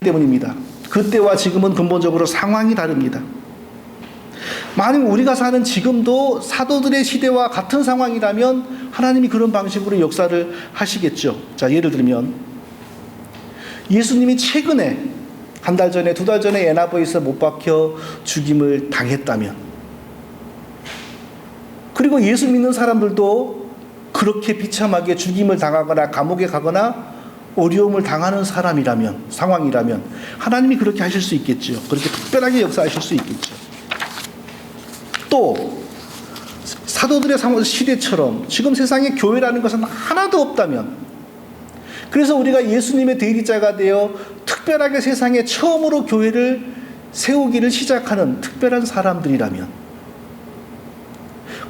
때문입니다. 그때와 지금은 근본적으로 상황이 다릅니다. 만약 우리가 사는 지금도 사도들의 시대와 같은 상황이라면 하나님이 그런 방식으로 역사를 하시겠죠. 자, 예를 들면 예수님이 최근에 한 달 전에 두 달 전에 에나보에서 못 박혀 죽임을 당했다면 그리고 예수 믿는 사람들도 그렇게 비참하게 죽임을 당하거나 감옥에 가거나 어려움을 당하는 사람이라면 상황이라면 하나님이 그렇게 하실 수 있겠죠. 그렇게 특별하게 역사하실 수 있겠죠. 또 사도들의 상황 시대처럼 지금 세상에 교회라는 것은 하나도 없다면 그래서 우리가 예수님의 대리자가 되어 특별하게 세상에 처음으로 교회를 세우기를 시작하는 특별한 사람들이라면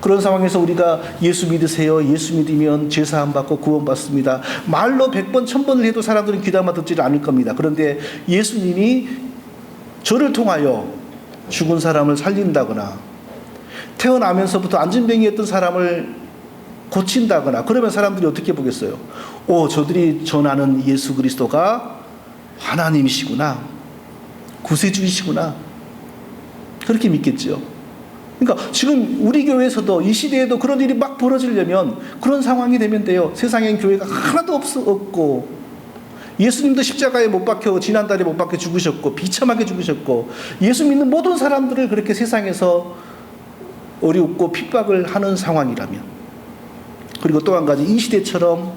그런 상황에서 우리가 예수 믿으세요. 예수 믿으면 죄사함 받고 구원받습니다. 말로 백 번, 천 번을 해도 사람들은 귀담아 듣지를 않을 겁니다. 그런데 예수님이 저를 통하여 죽은 사람을 살린다거나 태어나면서부터 안진병이었던 사람을 고친다거나 그러면 사람들이 어떻게 보겠어요? 오, 저들이 전하는 예수 그리스도가 하나님이시구나. 구세주이시구나. 그렇게 믿겠죠. 그러니까 지금 우리 교회에서도 이 시대에도 그런 일이 막 벌어지려면 그런 상황이 되면 돼요. 세상엔 교회가 하나도 없, 없고 예수님도 십자가에 못 박혀 지난달에 못 박혀 죽으셨고 비참하게 죽으셨고 예수 믿는 모든 사람들을 그렇게 세상에서 어렵고 핍박을 하는 상황이라면 그리고 또 한 가지 이 시대처럼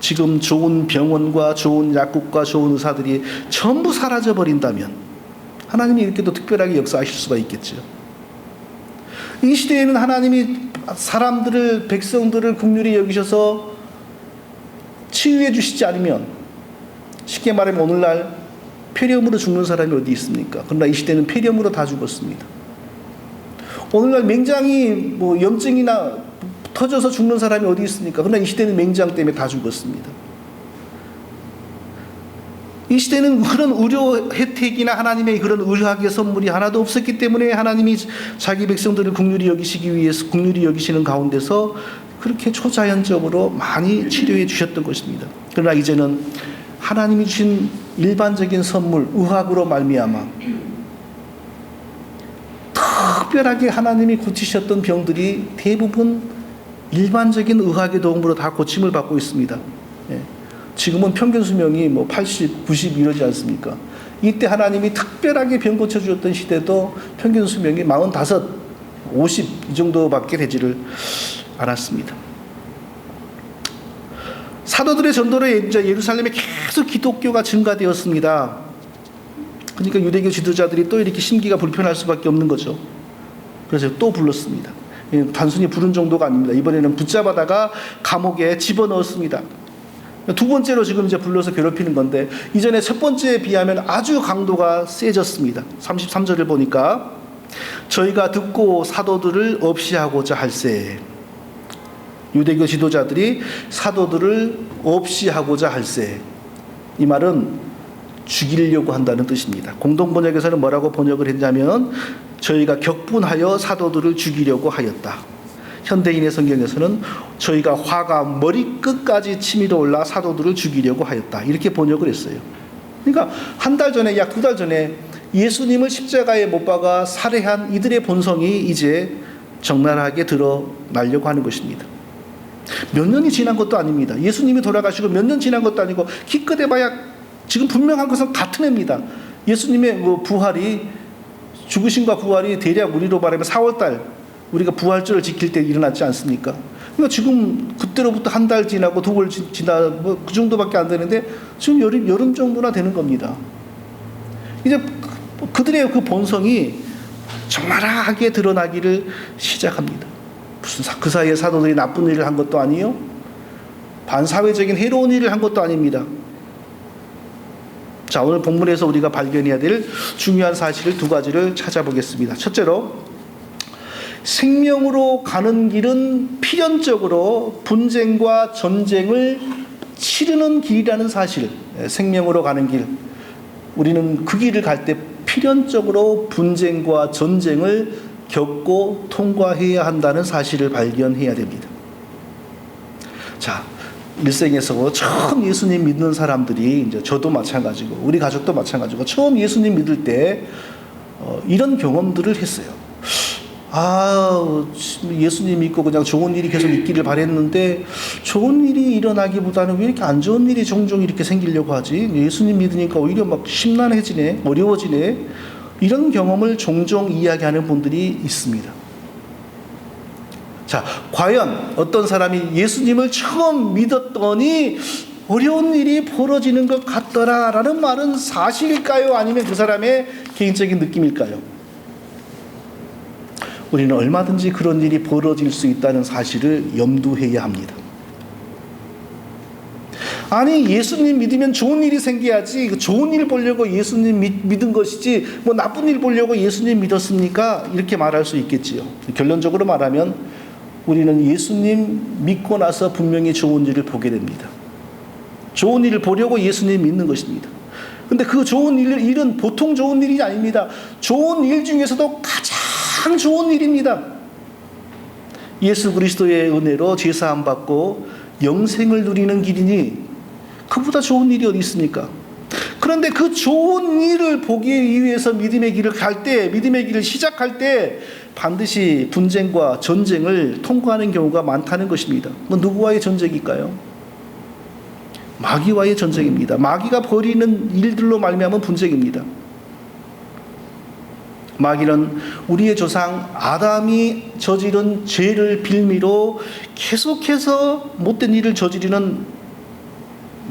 지금 좋은 병원과 좋은 약국과 좋은 의사들이 전부 사라져 버린다면 하나님이 이렇게도 특별하게 역사하실 수가 있겠죠. 이 시대에는 하나님이 사람들을 백성들을 국률이 여기셔서 치유해 주시지 않으면 쉽게 말하면 오늘날 폐렴으로 죽는 사람이 어디 있습니까? 그러나 이 시대는 폐렴으로 다 죽었습니다. 오늘날 맹장이 뭐 염증이나 터져서 죽는 사람이 어디 있습니까? 그러나 이 시대는 맹장 때문에 다 죽었습니다. 이 시대는 그런 의료 혜택이나 하나님의 그런 의학의 선물이 하나도 없었기 때문에 하나님이 자기 백성들을 국률이 여기시기 위해서 국률이 여기시는 가운데서 그렇게 초자연적으로 많이 치료해 주셨던 것입니다. 그러나 이제는 하나님이 주신 일반적인 선물 의학으로 말미암아 특별하게 하나님이 고치셨던 병들이 대부분 일반적인 의학의 도움으로 다 고침을 받고 있습니다. 예. 지금은 평균 수명이 뭐 80, 90 이러지 않습니까? 이때 하나님이 특별하게 병 고쳐주셨던 시대도 평균 수명이 45, 50 이 정도밖에 되지를 않았습니다. 사도들의 전도로 이제 예루살렘에 계속 기독교가 증가되었습니다. 그러니까 유대교 지도자들이 또 이렇게 심기가 불편할 수밖에 없는 거죠. 그래서 또 불렀습니다. 예, 단순히 부른 정도가 아닙니다. 이번에는 붙잡아다가 감옥에 집어넣었습니다. 두 번째로 지금 이제 불러서 괴롭히는 건데 이전에 첫 번째에 비하면 아주 강도가 세졌습니다. 33절을 보니까 저희가 듣고 사도들을 없이 하고자 할세 유대교 지도자들이 사도들을 없이 하고자 할세 이 말은 죽이려고 한다는 뜻입니다. 공동 번역에서는 뭐라고 번역을 했냐면 저희가 격분하여 사도들을 죽이려고 하였다. 현대인의 성경에서는 저희가 화가 머리 끝까지 치밀어 올라 사도들을 죽이려고 하였다. 이렇게 번역을 했어요. 그러니까 한 달 전에 약 두 달 전에 예수님을 십자가에 못 박아 살해한 이들의 본성이 이제 적나라하게 드러나려고 하는 것입니다. 몇 년이 지난 것도 아닙니다. 예수님이 돌아가시고 몇 년 지난 것도 아니고 기껏 해봐야 지금 분명한 것은 같은 해입니다. 예수님의 뭐 부활이 죽으심과 부활이 대략 우리로 말하면 4월달 우리가 부활절을 지킬 때 일어났지 않습니까? 그러니까 지금 그때로부터 한 달 지나고 두달 지나 뭐 그 정도밖에 안 되는데 지금 여름 여름 정도나 되는 겁니다. 이제 그들의 그 본성이 적나라하게 드러나기를 시작합니다. 무슨 그 사이에 사도들이 나쁜 일을 한 것도 아니요, 반사회적인 해로운 일을 한 것도 아닙니다. 자 오늘 본문에서 우리가 발견해야 될 중요한 사실을 두 가지를 찾아보겠습니다. 첫째로 생명으로 가는 길은 필연적으로 분쟁과 전쟁을 치르는 길이라는 사실, 예, 생명으로 가는 길. 우리는 그 길을 갈 때 필연적으로 분쟁과 전쟁을 겪고 통과해야 한다는 사실을 발견해야 됩니다. 자, 일생에서 처음 예수님 믿는 사람들이 이제 저도 마찬가지고 우리 가족도 마찬가지고 처음 예수님 믿을 때 어, 이런 경험들을 했어요. 아, 예수님 믿고 그냥 좋은 일이 계속 있기를 바랬는데 좋은 일이 일어나기보다는 왜 이렇게 안 좋은 일이 종종 이렇게 생기려고 하지? 예수님 믿으니까 오히려 막 심란해지네, 어려워지네. 이런 경험을 종종 이야기하는 분들이 있습니다. 자, 과연 어떤 사람이 예수님을 처음 믿었더니 어려운 일이 벌어지는 것 같더라라는 말은 사실일까요? 아니면 그 사람의 개인적인 느낌일까요? 우리는 얼마든지 그런 일이 벌어질 수 있다는 사실을 염두해야 합니다. 아니 예수님 믿으면 좋은 일이 생겨야지 그 좋은 일 보려고 예수님 믿, 믿은 것이지 뭐 나쁜 일 보려고 예수님 믿었습니까? 이렇게 말할 수 있겠지요. 결론적으로 말하면 우리는 예수님 믿고 나서 분명히 좋은 일을 보게 됩니다. 좋은 일을 보려고 예수님 믿는 것입니다. 근데 그 좋은 일, 일은 보통 좋은 일이 아닙니다. 좋은 일 중에서도 가장 좋은 일입니다. 예수 그리스도의 은혜로 제사함 받고 영생을 누리는 길이니 그보다 좋은 일이 어디 있습니까? 그런데 그 좋은 일을 보기 위해서 믿음의 길을 갈 때, 믿음의 길을 시작할 때 반드시 분쟁과 전쟁을 통과하는 경우가 많다는 것입니다. 뭐 누구와의 전쟁일까요? 마귀와의 전쟁입니다. 마귀가 벌이는 일들로 말미암은 분쟁입니다. 마귀는 우리의 조상 아담이 저지른 죄를 빌미로 계속해서 못된 일을 저지르는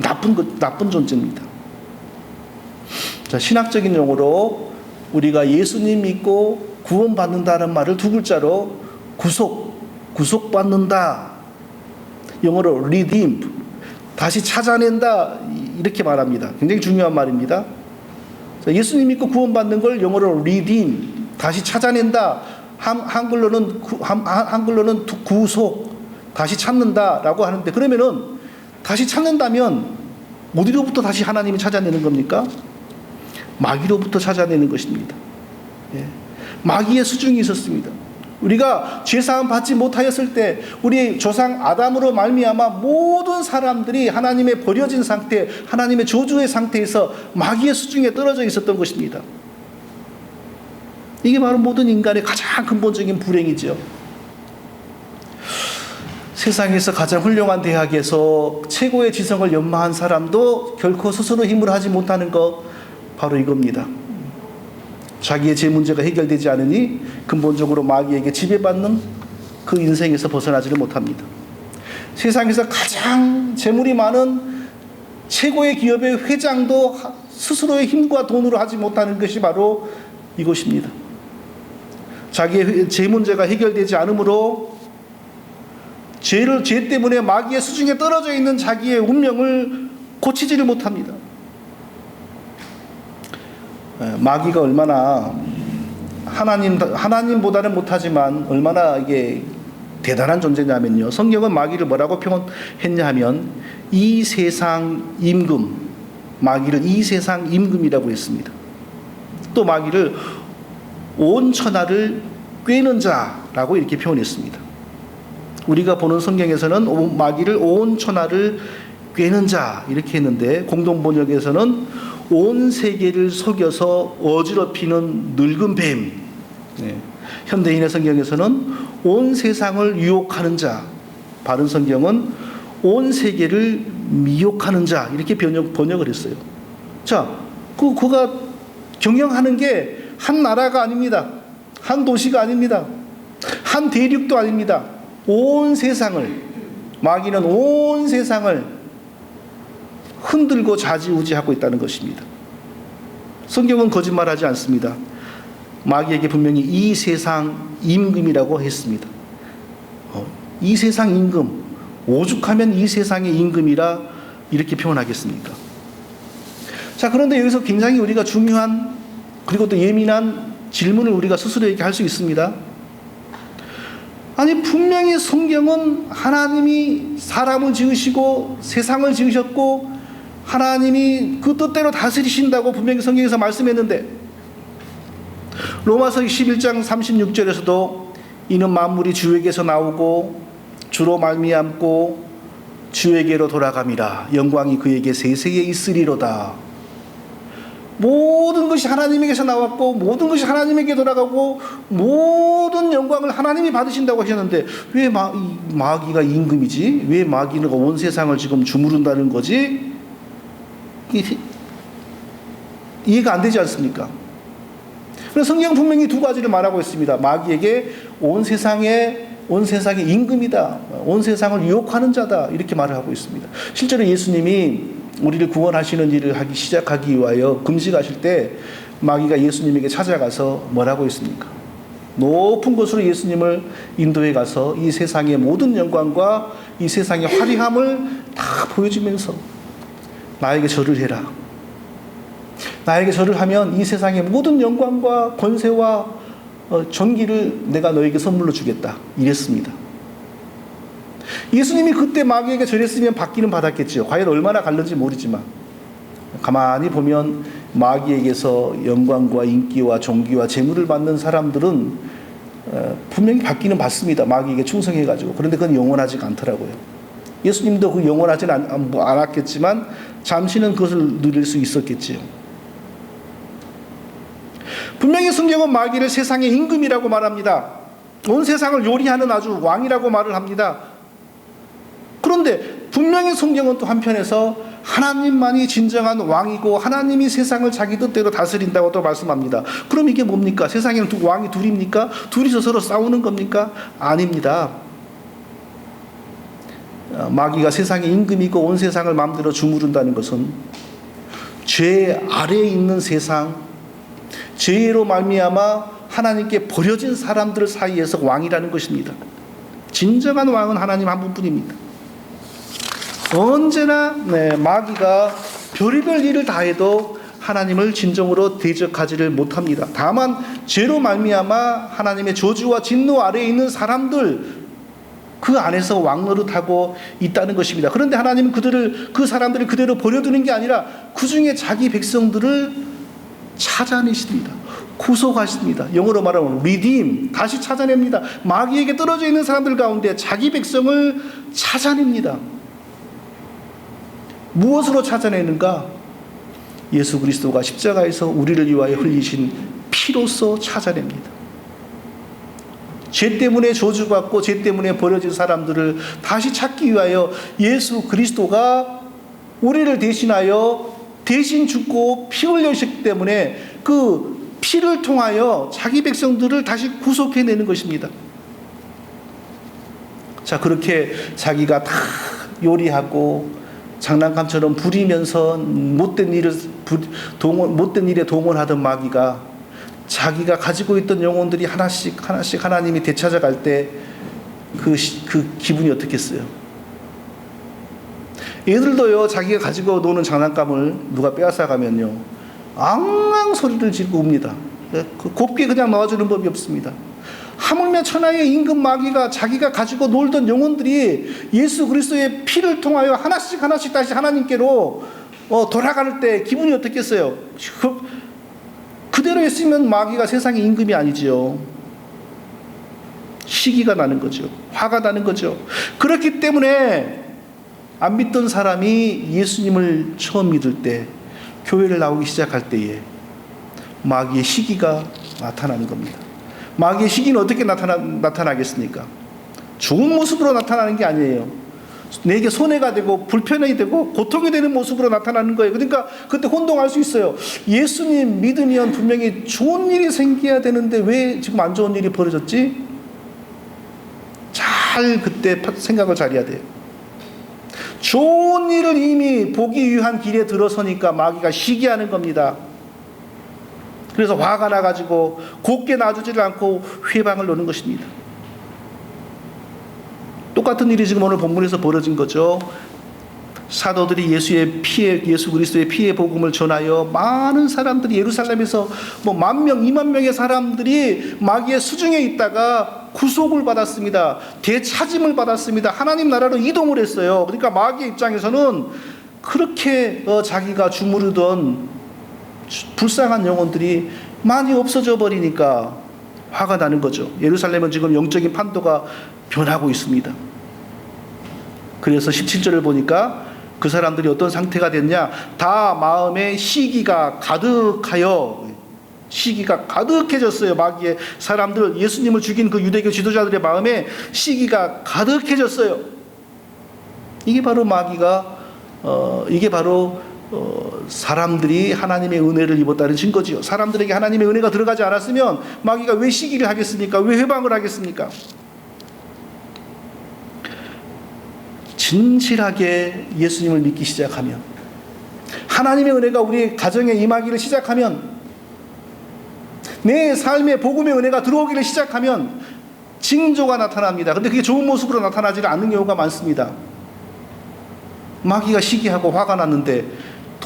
나쁜 것, 나쁜 존재입니다. 자, 신학적인 용어로 우리가 예수님 믿고 구원받는다는 말을 두 글자로 구속, 구속받는다. 영어로 redeem, 다시 찾아낸다. 이렇게 말합니다. 굉장히 중요한 말입니다. 자, 예수님 믿고 구원받는 걸 영어로 redeem, 다시 찾아낸다. 한, 한글로는, 구, 한, 한글로는 구속, 다시 찾는다라고 하는데 그러면은 다시 찾는다면 어디로부터 다시 하나님이 찾아내는 겁니까? 마귀로부터 찾아내는 것입니다. 예. 마귀의 수중이 있었습니다. 우리가 죄사함 받지 못하였을 때 우리 조상 아담으로 말미암아 모든 사람들이 하나님의 버려진 상태, 하나님의 저주의 상태에서 마귀의 수중에 떨어져 있었던 것입니다. 이게 바로 모든 인간의 가장 근본적인 불행이죠. 세상에서 가장 훌륭한 대학에서 최고의 지성을 연마한 사람도 결코 스스로 힘을 하지 못하는 것 바로 이겁니다. 자기의 제 문제가 해결되지 않으니 근본적으로 마귀에게 지배받는 그 인생에서 벗어나지를 못합니다. 세상에서 가장 재물이 많은 최고의 기업의 회장도 스스로의 힘과 돈으로 하지 못하는 것이 바로 이것입니다. 자기의 제 문제가 해결되지 않으므로 죄를 죄 때문에 마귀의 수중에 떨어져 있는 자기의 운명을 고치지를 못합니다. 마귀가 얼마나 하나님 하나님보다는 못하지만 얼마나 이게 대단한 존재냐면요. 성경은 마귀를 뭐라고 표현했냐면 이 세상 임금 마귀를 이 세상 임금이라고 했습니다. 또 마귀를 온 천하를 꿰는 자라고 이렇게 표현했습니다. 우리가 보는 성경에서는 마귀를 온 천하를 꿰는 자 이렇게 했는데 공동 번역에서는 온 세계를 속여서 어지럽히는 늙은 뱀. 네. 현대인의 성경에서는 온 세상을 유혹하는 자. 바른 성경은 온 세계를 미혹하는 자. 이렇게 번역, 번역을 했어요. 자, 그, 그가 경영하는 게 한 나라가 아닙니다. 한 도시가 아닙니다. 한 대륙도 아닙니다. 온 세상을, 마귀는 온 세상을 흔들고 좌지우지하고 있다는 것입니다. 성경은 거짓말하지 않습니다. 마귀에게 분명히 이 세상 임금이라고 했습니다. 어, 이 세상 임금, 오죽하면 이 세상의 임금이라 이렇게 표현하겠습니까? 자, 그런데 여기서 굉장히 우리가 중요한 그리고 또 예민한 질문을 우리가 스스로에게 할 수 있습니다. 아니, 분명히 성경은 하나님이 사람을 지으시고 세상을 지으셨고 하나님이 그 뜻대로 다스리신다고 분명히 성경에서 말씀했는데 로마서 11장 36절에서도 이는 만물이 주에게서 나오고 주로 말미암고 주에게로 돌아감이라 영광이 그에게 세세에 있으리로다. 모든 것이 하나님에게서 나왔고 모든 것이 하나님에게 돌아가고 모든 영광을 하나님이 받으신다고 하셨는데 왜 마, 이 마귀가 임금이지? 왜 마귀는 온 세상을 지금 주무른다는 거지? 이, 이해가 안 되지 않습니까? 그래서 성경 분명히 두 가지를 말하고 있습니다. 마귀에게 온 세상에 온 세상의 임금이다. 온 세상을 유혹하는 자다. 이렇게 말을 하고 있습니다. 실제로 예수님이 우리를 구원하시는 일을 하기 시작하기 위하여 금식하실 때 마귀가 예수님에게 찾아가서 뭐라고 했습니까? 높은 곳으로 예수님을 인도해 가서 이 세상의 모든 영광과 이 세상의 화려함을 다 보여주면서 나에게 절을 해라. 나에게 절을 하면 이 세상의 모든 영광과 권세와 어, 존귀를 내가 너에게 선물로 주겠다. 이랬습니다. 예수님이 그때 마귀에게 절했으면 받기는 받았겠지요. 과연 얼마나 갈는지 모르지만 가만히 보면 마귀에게서 영광과 인기와 존귀와 재물을 받는 사람들은 어, 분명히 받기는 받습니다. 마귀에게 충성해가지고 그런데 그건 영원하지가 않더라고요. 예수님도 그 영원하진 않, 뭐 않았겠지만 잠시는 그것을 누릴 수 있었겠지요. 분명히 성경은 마귀를 세상의 임금이라고 말합니다. 온 세상을 요리하는 아주 왕이라고 말을 합니다. 그런데 분명히 성경은 또 한편에서 하나님만이 진정한 왕이고 하나님이 세상을 자기 뜻대로 다스린다고 또 말씀합니다. 그럼 이게 뭡니까? 세상에는 두, 왕이 둘입니까? 둘이서 서로 싸우는 겁니까? 아닙니다. 어, 마귀가 세상의 임금이고 온 세상을 마음대로 주무른다는 것은 죄 아래에 있는 세상, 죄로 말미암아 하나님께 버려진 사람들 사이에서 왕이라는 것입니다. 진정한 왕은 하나님 한 분뿐입니다. 언제나 네, 마귀가 별의별 일을 다 해도 하나님을 진정으로 대적하지를 못합니다. 다만 죄로 말미암아 하나님의 저주와 진노 아래에 있는 사람들 그 안에서 왕노릇하고 있다는 것입니다. 그런데 하나님은 그들을 그 사람들을 그대로 버려두는 게 아니라 그 중에 자기 백성들을 찾아내십니다. 구속하십니다. 영어로 말하면 redeem 다시 찾아냅니다. 마귀에게 떨어져 있는 사람들 가운데 자기 백성을 찾아냅니다. 무엇으로 찾아내는가? 예수 그리스도가 십자가에서 우리를 위하여 흘리신 피로써 찾아냅니다. 죄 때문에 저주받고 죄 때문에 버려진 사람들을 다시 찾기 위하여 예수 그리스도가 우리를 대신하여 대신 죽고 피 흘려셨기 때문에 그 피를 통하여 자기 백성들을 다시 구속해내는 것입니다. 자, 그렇게 자기가 다 요리하고 장난감처럼 부리면서 못된 일을 동원, 못된 일에 동원하던 마귀가 자기가 가지고 있던 영혼들이 하나씩 하나씩 하나님이 되찾아갈 때 그 그 기분이 어떻겠어요? 애들도요 자기가 가지고 노는 장난감을 누가 빼앗아 가면요 앙앙 소리를 지르고 웁니다. 그 곱게 그냥 놓아주는 법이 없습니다. 하물며 천하의 임금 마귀가 자기가 가지고 놀던 영혼들이 예수 그리스도의 피를 통하여 하나씩 하나씩 다시 하나님께로 어, 돌아갈 때 기분이 어떻겠어요? 그, 그대로 했으면 마귀가 세상의 임금이 아니지요. 시기가 나는 거죠. 화가 나는 거죠. 그렇기 때문에 안 믿던 사람이 예수님을 처음 믿을 때 교회를 나오기 시작할 때에 마귀의 시기가 나타나는 겁니다. 마귀의 시기는 어떻게 나타나, 나타나겠습니까? 좋은 모습으로 나타나는 게 아니에요. 내게 손해가 되고 불편이 되고 고통이 되는 모습으로 나타나는 거예요. 그러니까 그때 혼동할 수 있어요. 예수님 믿으면 분명히 좋은 일이 생겨야 되는데 왜 지금 안 좋은 일이 벌어졌지? 잘 그때 생각을 잘해야 돼요. 좋은 일을 이미 보기 위한 길에 들어서니까 마귀가 시기하는 겁니다. 그래서 화가 나가지고 곱게 놔주지를 않고 회방을 놓는 것입니다. 똑같은 일이 지금 오늘 본문에서 벌어진 거죠. 사도들이 예수의 피해 예수 그리스도의 피해 복음을 전하여 많은 사람들이 예루살렘에서 뭐 만 명, 이만 명의 사람들이 마귀의 수중에 있다가 구속을 받았습니다. 대차짐을 받았습니다. 하나님 나라로 이동을 했어요. 그러니까 마귀의 입장에서는 그렇게 어, 자기가 주무르던 불쌍한 영혼들이 많이 없어져 버리니까 화가 나는 거죠. 예루살렘은 지금 영적인 판도가 변하고 있습니다. 그래서 17절을 보니까 그 사람들이 어떤 상태가 됐냐? 다 마음에 시기가 가득하여 시기가 가득해졌어요. 마귀의 사람들 예수님을 죽인 그 유대교 지도자들의 마음에 시기가 가득해졌어요. 이게 바로 마귀가 어 이게 바로 어 사람들이 하나님의 은혜를 입었다는 증거지요. 사람들에게 하나님의 은혜가 들어가지 않았으면 마귀가 왜 시기를 하겠습니까? 왜 회방을 하겠습니까? 진실하게 예수님을 믿기 시작하면 하나님의 은혜가 우리 가정에 임하기를 시작하면 내 삶에 복음의 은혜가 들어오기를 시작하면 징조가 나타납니다. 근데 그게 좋은 모습으로 나타나지 않는 경우가 많습니다. 마귀가 시기하고 화가 났는데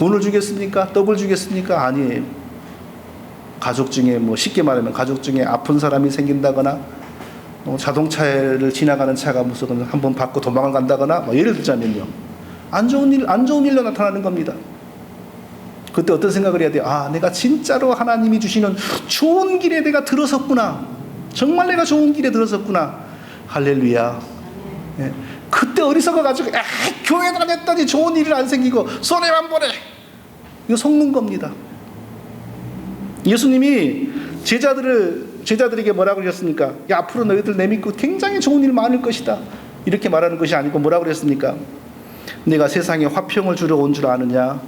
돈을 주겠습니까? 떡을 주겠습니까? 아니에요. 가족 중에 뭐 쉽게 말하면 가족 중에 아픈 사람이 생긴다거나 뭐 자동차를 지나가는 차가 무슨 한번 받고 도망을 간다거나 뭐 예를 들자면요. 안 좋은 일, 안 좋은 일로 나타나는 겁니다. 그때 어떤 생각을 해야 돼요? 아, 내가 진짜로 하나님이 주시는 좋은 길에 내가 들어섰구나. 정말 내가 좋은 길에 들어섰구나. 할렐루야. 예. 그때 어리석어 가지고 아, 교회 다녔더니 좋은 일이 안 생기고 손해만 보내. 이거 속는 겁니다. 예수님이 제자들을 제자들에게 뭐라고 그러셨습니까? 야, 앞으로 너희들 내 믿고 굉장히 좋은 일 많을 것이다. 이렇게 말하는 것이 아니고 뭐라고 그랬습니까? 내가 세상에 화평을 주러 온줄 아느냐?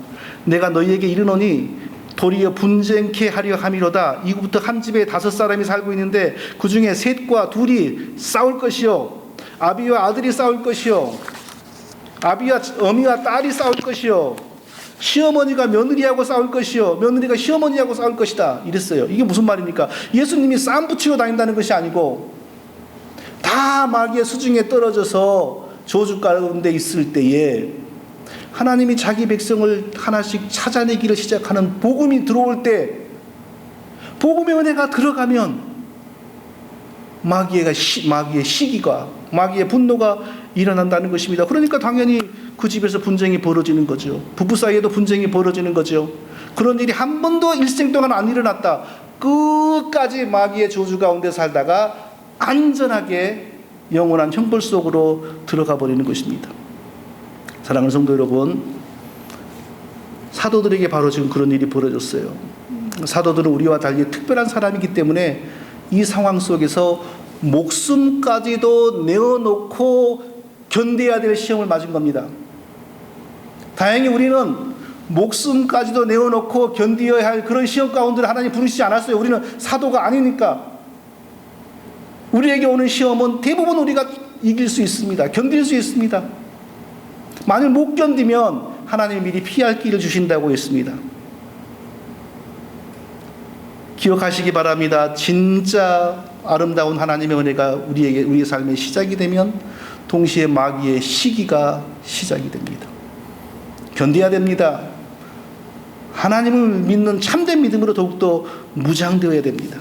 내가 너희에게 이르노니 도리어 분쟁케 하려 함이로다. 이후부터 한 집에 다섯 사람이 살고 있는데 그 중에 셋과 둘이 싸울 것이요. 아비와 아들이 싸울 것이요. 아비와 어미와 딸이 싸울 것이요. 시어머니가 며느리하고 싸울 것이요. 며느리가 시어머니하고 싸울 것이다. 이랬어요. 이게 무슨 말입니까? 예수님이 쌈 붙이고 다닌다는 것이 아니고 다 마귀의 수중에 떨어져서 저주 가운데 있을 때에 하나님이 자기 백성을 하나씩 찾아내기를 시작하는 복음이 들어올 때 복음의 은혜가 들어가면 마귀의, 시, 마귀의 시기가 마귀의 분노가 일어난다는 것입니다. 그러니까 당연히 그 집에서 분쟁이 벌어지는 거죠. 부부 사이에도 분쟁이 벌어지는 거죠. 그런 일이 한 번도 일생 동안 안 일어났다. 끝까지 마귀의 저주 가운데 살다가 안전하게 영원한 형벌 속으로 들어가 버리는 것입니다. 사랑하는 성도 여러분, 사도들에게 바로 지금 그런 일이 벌어졌어요. 사도들은 우리와 달리 특별한 사람이기 때문에 이 상황 속에서 목숨까지도 내어놓고 견뎌야 될 시험을 맞은 겁니다. 다행히 우리는 목숨까지도 내어놓고 견디어야 할 그런 시험 가운데 하나님 부르시지 않았어요. 우리는 사도가 아니니까. 우리에게 오는 시험은 대부분 우리가 이길 수 있습니다. 견딜 수 있습니다. 만일 못 견디면 하나님 미리 피할 길을 주신다고 했습니다. 기억하시기 바랍니다. 진짜 아름다운 하나님의 은혜가 우리에게 우리의 삶의 시작이 되면 동시에 마귀의 시기가 시작이 됩니다. 견뎌야 됩니다. 하나님을 믿는 참된 믿음으로 더욱더 무장되어야 됩니다.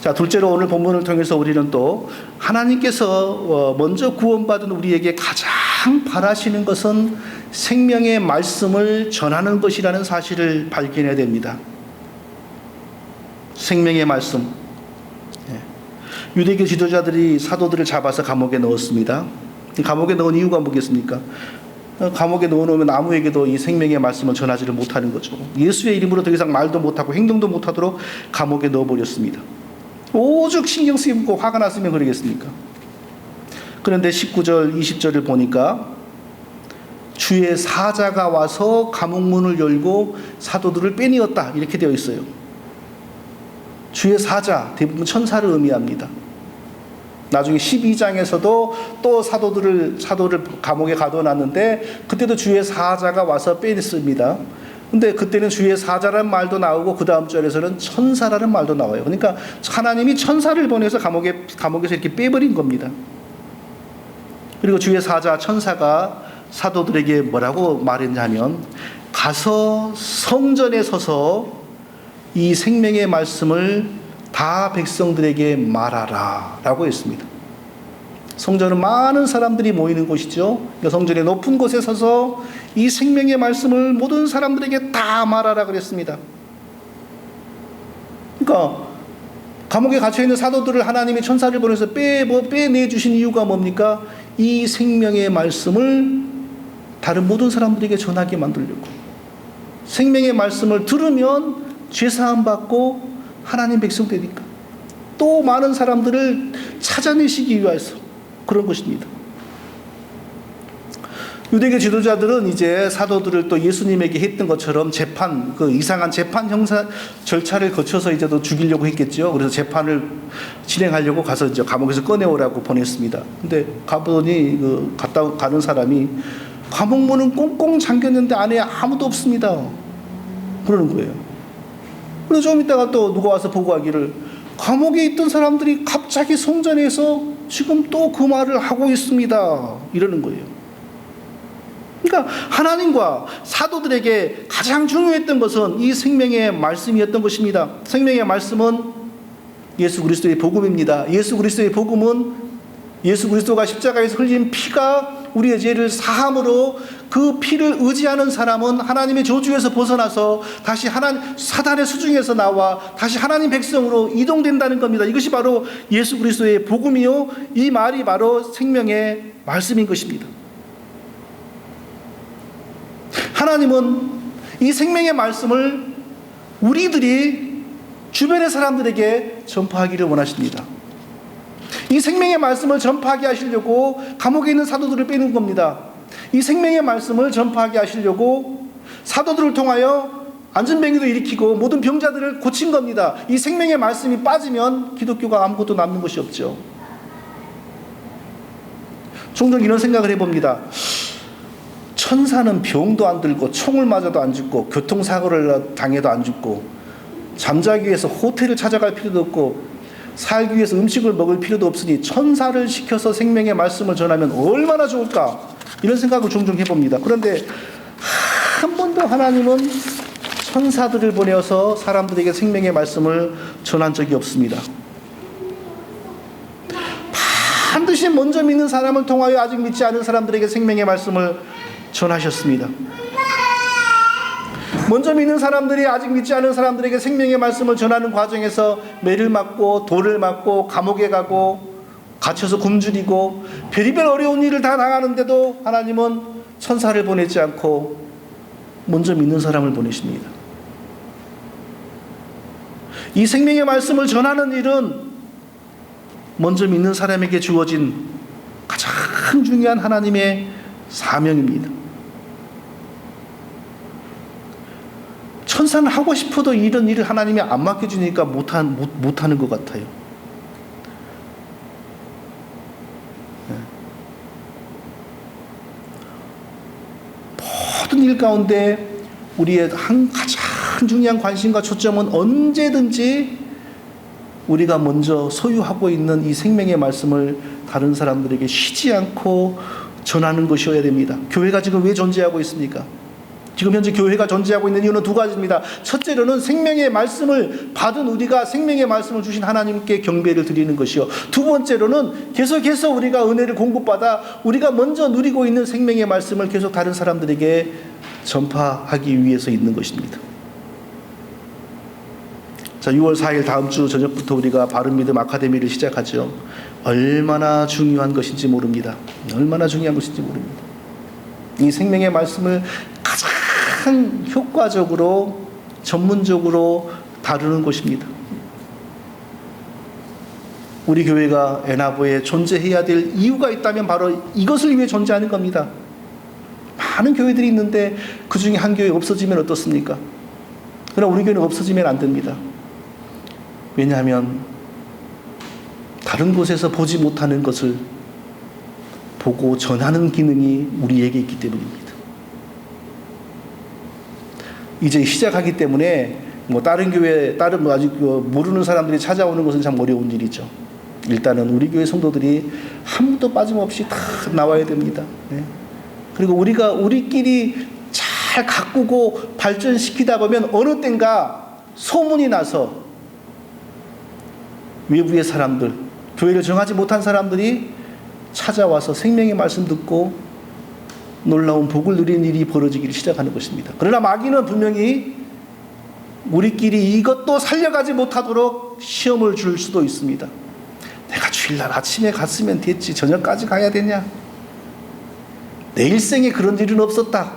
자, 둘째로 오늘 본문을 통해서 우리는 또 하나님께서 어, 먼저 구원받은 우리에게 가장 바라시는 것은 생명의 말씀을 전하는 것이라는 사실을 발견해야 됩니다. 생명의 말씀. 예. 유대교 지도자들이 사도들을 잡아서 감옥에 넣었습니다. 감옥에 넣은 이유가 뭐겠습니까? 어, 감옥에 넣어놓으면 아무에게도 이 생명의 말씀을 전하지를 못하는 거죠. 예수의 이름으로 더 이상 말도 못하고 행동도 못하도록 감옥에 넣어버렸습니다. 오죽 신경 쓰이고 화가 났으면 그러겠습니까? 그런데 19절, 20절을 보니까 주의 사자가 와서 감옥문을 열고 사도들을 빼내었다. 이렇게 되어 있어요. 주의 사자, 대부분 천사를 의미합니다. 나중에 12장에서도 또 사도들을 사도를 감옥에 가둬놨는데 그때도 주의 사자가 와서 빼냈습니다. 근데 그때는 주의 사자라는 말도 나오고 그 다음 절에서는 천사라는 말도 나와요. 그러니까 하나님이 천사를 보내서 감옥에 감옥에서 이렇게 빼버린 겁니다. 그리고 주의 사자 천사가 사도들에게 뭐라고 말했냐면 가서 성전에 서서 이 생명의 말씀을 다 백성들에게 말하라 라고 했습니다. 성전은 많은 사람들이 모이는 곳이죠. 그러니까 성전의 높은 곳에 서서 이 생명의 말씀을 모든 사람들에게 다 말하라 그랬습니다. 그러니까 감옥에 갇혀 있는 사도들을 하나님이 천사를 보내서 빼, 뭐, 빼내 주신 이유가 뭡니까? 이 생명의 말씀을 다른 모든 사람들에게 전하게 만들려고. 생명의 말씀을 들으면 죄사함 받고 하나님 백성 되니까. 또 많은 사람들을 찾아내시기 위해서 그런 것입니다. 유대교 지도자들은 이제 사도들을 또 예수님에게 했던 것처럼 재판, 그 이상한 재판 형사 절차를 거쳐서 이제 또 죽이려고 했겠죠. 그래서 재판을 진행하려고 가서 이제 감옥에서 꺼내오라고 보냈습니다. 근데 가보니 그 갔다 가는 사람이 감옥 문은 꽁꽁 잠겼는데 안에 아무도 없습니다. 그러는 거예요. 그래서 좀 이따가 또 누가 와서 보고하기를 감옥에 있던 사람들이 갑자기 성전에서 지금 또 그 말을 하고 있습니다. 이러는 거예요. 그러니까 하나님과 사도들에게 가장 중요했던 것은 이 생명의 말씀이었던 것입니다. 생명의 말씀은 예수 그리스도의 복음입니다. 예수 그리스도의 복음은 예수 그리스도가 십자가에서 흘린 피가 우리의 죄를 사함으로 그 피를 의지하는 사람은 하나님의 저주에서 벗어나서 다시 하나님 사단의 수중에서 나와 다시 하나님 백성으로 이동된다는 겁니다. 이것이 바로 예수 그리스도의 복음이요 이 말이 바로 생명의 말씀인 것입니다. 하나님은 이 생명의 말씀을 우리들이 주변의 사람들에게 전파하기를 원하십니다. 이 생명의 말씀을 전파하게 하시려고 감옥에 있는 사도들을 빼는 겁니다. 이 생명의 말씀을 전파하게 하시려고 사도들을 통하여 안전뱅이도 일으키고 모든 병자들을 고친 겁니다. 이 생명의 말씀이 빠지면 기독교가 아무것도 남는 것이 없죠. 종종 이런 생각을 해봅니다. 천사는 병도 안 들고 총을 맞아도 안 죽고 교통사고를 당해도 안 죽고 잠자기 위해서 호텔을 찾아갈 필요도 없고 살기 위해서 음식을 먹을 필요도 없으니 천사를 시켜서 생명의 말씀을 전하면 얼마나 좋을까 이런 생각을 종종 해봅니다. 그런데 한 번도 하나님은 천사들을 보내어서 사람들에게 생명의 말씀을 전한 적이 없습니다. 반드시 먼저 믿는 사람을 통하여 아직 믿지 않은 사람들에게 생명의 말씀을 전하셨습니다. 먼저 믿는 사람들이 아직 믿지 않은 사람들에게 생명의 말씀을 전하는 과정에서 매를 맞고 돌을 맞고 감옥에 가고 갇혀서 굶주리고 별의별 어려운 일을 다 당하는데도 하나님은 천사를 보내지 않고 먼저 믿는 사람을 보내십니다. 이 생명의 말씀을 전하는 일은 먼저 믿는 사람에게 주어진 가장 중요한 하나님의 사명입니다. 천사는 하고 싶어도 이런 일을 하나님이 안 맡겨주니까 못한, 못, 못하는 것 같아요. 네. 모든 일 가운데 우리의 한 가장 중요한 관심과 초점은 언제든지 우리가 먼저 소유하고 있는 이 생명의 말씀을 다른 사람들에게 쉬지 않고 전하는 것이어야 됩니다. 교회가 지금 왜 존재하고 있습니까? 지금 현재 교회가 존재하고 있는 이유는 두 가지입니다. 첫째로는 생명의 말씀을 받은 우리가 생명의 말씀을 주신 하나님께 경배를 드리는 것이요. 두 번째로는 계속해서 우리가 은혜를 공급받아 우리가 먼저 누리고 있는 생명의 말씀을 계속 다른 사람들에게 전파하기 위해서 있는 것입니다. 자, 6월 4일 다음 주 저녁부터 우리가 바른 믿음 아카데미를 시작하죠. 얼마나 중요한 것인지 모릅니다. 얼마나 중요한 것인지 모릅니다. 이 생명의 말씀을 가장 효과적으로 전문적으로 다루는 곳입니다. 우리 교회가 에나보에 존재해야 될 이유가 있다면 바로 이것을 위해 존재하는 겁니다. 많은 교회들이 있는데 그 중에 한 교회 없어지면 어떻습니까? 그러나 우리 교회는 없어지면 안 됩니다. 왜냐하면 다른 곳에서 보지 못하는 것을 보고 전하는 기능이 우리에게 있기 때문입니다. 이제 시작하기 때문에 뭐 다른 교회, 다른 뭐 아직 모르는 사람들이 찾아오는 것은 참 어려운 일이죠. 일단은 우리 교회 성도들이 한 번도 빠짐없이 다 나와야 됩니다. 네. 그리고 우리가 우리끼리 잘 가꾸고 발전시키다 보면 어느 땐가 소문이 나서 외부의 사람들, 교회를 정하지 못한 사람들이 찾아와서 생명의 말씀 듣고 놀라운 복을 누리는 일이 벌어지기를 시작하는 것입니다. 그러나 마귀는 분명히 우리끼리 이것도 살려가지 못하도록 시험을 줄 수도 있습니다. 내가 주일날 아침에 갔으면 됐지 저녁까지 가야 되냐? 내 일생에 그런 일은 없었다.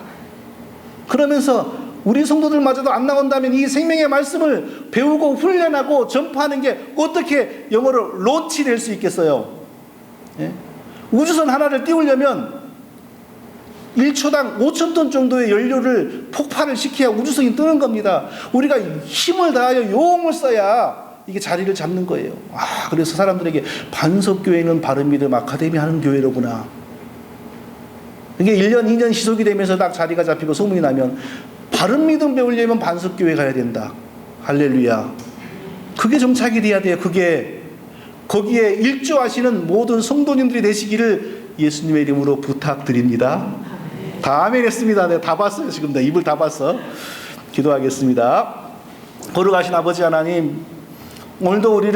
그러면서 우리 성도들마저도 안 나온다면 이 생명의 말씀을 배우고 훈련하고 전파하는 게 어떻게 영어로 론치 될 수 있겠어요? 예? 우주선 하나를 띄우려면 1초당 5천 톤 정도의 연료를 폭발을 시켜야 우주선이 뜨는 겁니다. 우리가 힘을 다하여 용을 써야 이게 자리를 잡는 거예요. 아, 그래서 사람들에게 반석교회는 바른믿음 아카데미 하는 교회로구나. 이게 1년, 2년 시속이 되면서 딱 자리가 잡히고 소문이 나면 바른믿음 배우려면 반석교회 가야 된다. 할렐루야. 그게 정착이 돼야 돼요. 그게 거기에 일조하시는 모든 성도님들이 되시기를 예수님의 이름으로 부탁드립니다. 다 아멘 했습니다. 내가 다 봤어요. 지금 내 입을 다 봤어. 기도하겠습니다. 거룩하신 아버지 하나님, 오늘도 우리를